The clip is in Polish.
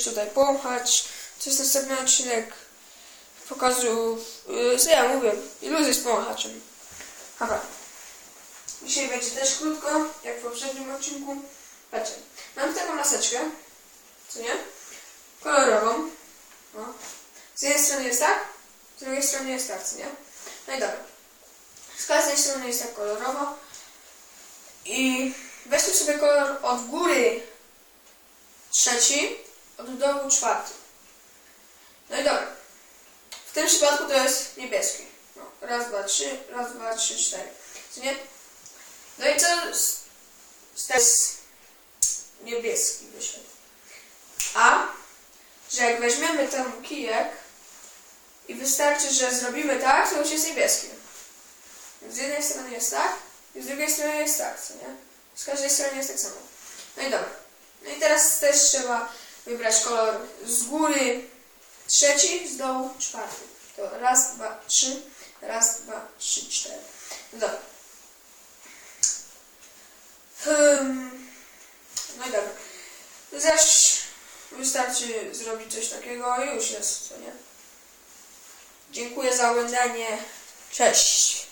tutaj pomachać. To jest następny odcinek pokazu, yy, co ja mówię, iluzji z pomachaczem. Dobra. Dzisiaj będzie też krótko, jak w poprzednim odcinku. Patrzcie, mam taką maseczkę, co nie? Kolorową. Z jednej strony jest tak, z drugiej strony jest tak, co nie? No i dobra. Z każdej strony jest tak kolorowo. I weźmy sobie kolor od góry trzeci, od dołu czwarty. No i dobra. W tym przypadku to jest niebieski. No, raz, dwa, trzy, raz, dwa, trzy, cztery. Co nie? No i co z, z niebieski wyszedł. A, że jak weźmiemy ten kijek i wystarczy, że zrobimy tak, to już jest niebieski. Z jednej strony jest tak, i z drugiej strony jest tak, co nie? Z każdej strony jest tak samo. No i dobra. No i teraz też trzeba wybrać kolor z góry trzeci, z dołu czwarty. To raz, dwa, trzy, raz, dwa, trzy, cztery. No dobra. Hmm. No i dobra. Zaś wystarczy zrobić coś takiego i już jest, co nie? Dziękuję za oglądanie. Cześć.